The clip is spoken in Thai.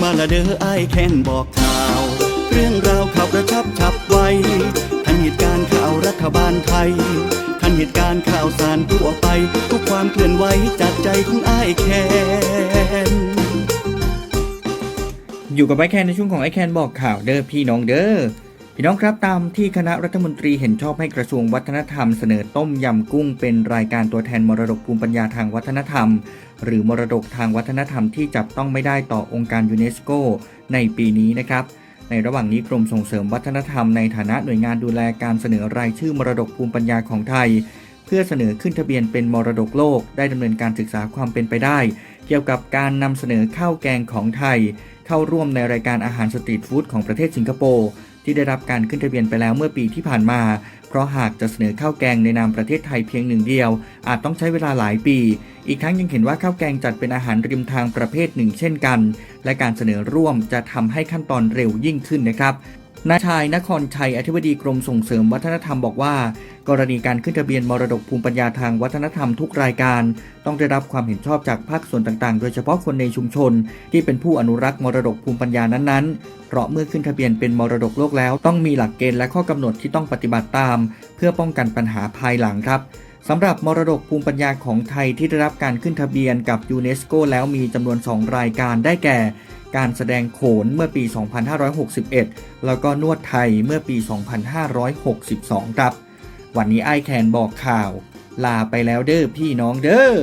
มาละเด้อไอแค้นบอกข่าว เรื่องราวข่าวกระชับฉับไวทันเหตุการณ์ข่าวรัฐบาลไทย ทันเหตุการณ์ข่าวสารทั่วไป ทุกความเคลื่อนไหวจากใจของไอแค้นอยู่กับไอแคนในช่วงของไอแคนบอกข่าวเด้อพี่น้องเด้อ พี่น้องครับตามที่คณะรัฐมนตรีเห็นชอบให้กระทรวงวัฒนธรรมเสนอต้มยำกุ้งเป็นรายการตัวแทนมรดกภูมิปัญญาทางวัฒนธรรม หรือมรดกทางวัฒนธรรมที่จับต้องไม่ได้ต่อองค์การยูเนสโกในปีนี้นะครับ ในระหว่างนี้กรมส่งเสริมวัฒนธรรมในฐานะหน่วยงานดูแลการเสนอรายชื่อมรดกภูมิปัญญาของไทย เพื่อเสนอขึ้นทะเบียนเป็นมรดกโลก ได้ดำเนินการศึกษาความเป็นไปได้ เกี่ยวกับการนำเสนอข้าวแกงของไทย เข้าร่วมในรายการอาหารสตรีทฟู้ดของประเทศสิงคโปร์ ที่ได้รับการขึ้นทะเบียนไปแล้วเมื่อปีที่ผ่านมา เพราะหากจะเสนอข้าวแกงในนามประเทศไทยเพียงหนึ่งเดียว อาจต้องใช้เวลาหลายปี อีกทั้งยังเห็นว่าข้าวแกงจัดเป็นอาหารริมทางประเภทหนึ่งเช่นกัน และการเสนอร่วมจะทำให้ขั้นตอนเร็วยิ่งขึ้นนะครับ นายชายนครชัยอธิบดีกรมส่งเสริมวัฒนธรรมบอกว่า กรณีการขึ้นทะเบียนมรดกภูมิปัญญาทางวัฒนธรรมทุกรายการ ต้องได้รับความเห็นชอบจากภาคส่วนต่างๆ โดยเฉพาะคนในชุมชน ที่เป็นผู้อนุรักษ์มรดกภูมิปัญญานั้นๆ เพราะเมื่อขึ้นทะเบียนเป็นมรดกโลกแล้ว ต้องมีหลักเกณฑ์และข้อกำหนดที่ต้องปฏิบัติตาม เพื่อป้องกันปัญหาภายหลังครับ สำหรับมรดกภูมิปัญญาของไทยที่ได้รับการขึ้นทะเบียนกับยูเนสโกแล้วมีจำนวน 2 รายการได้แก่ การแสดงโขนเมื่อปี 2561 แล้วก็นวดไทยเมื่อปี 2562 ครับ วันนี้ไอแคนบอกข่าว ลาไปแล้วเด้อพี่น้องเด้อ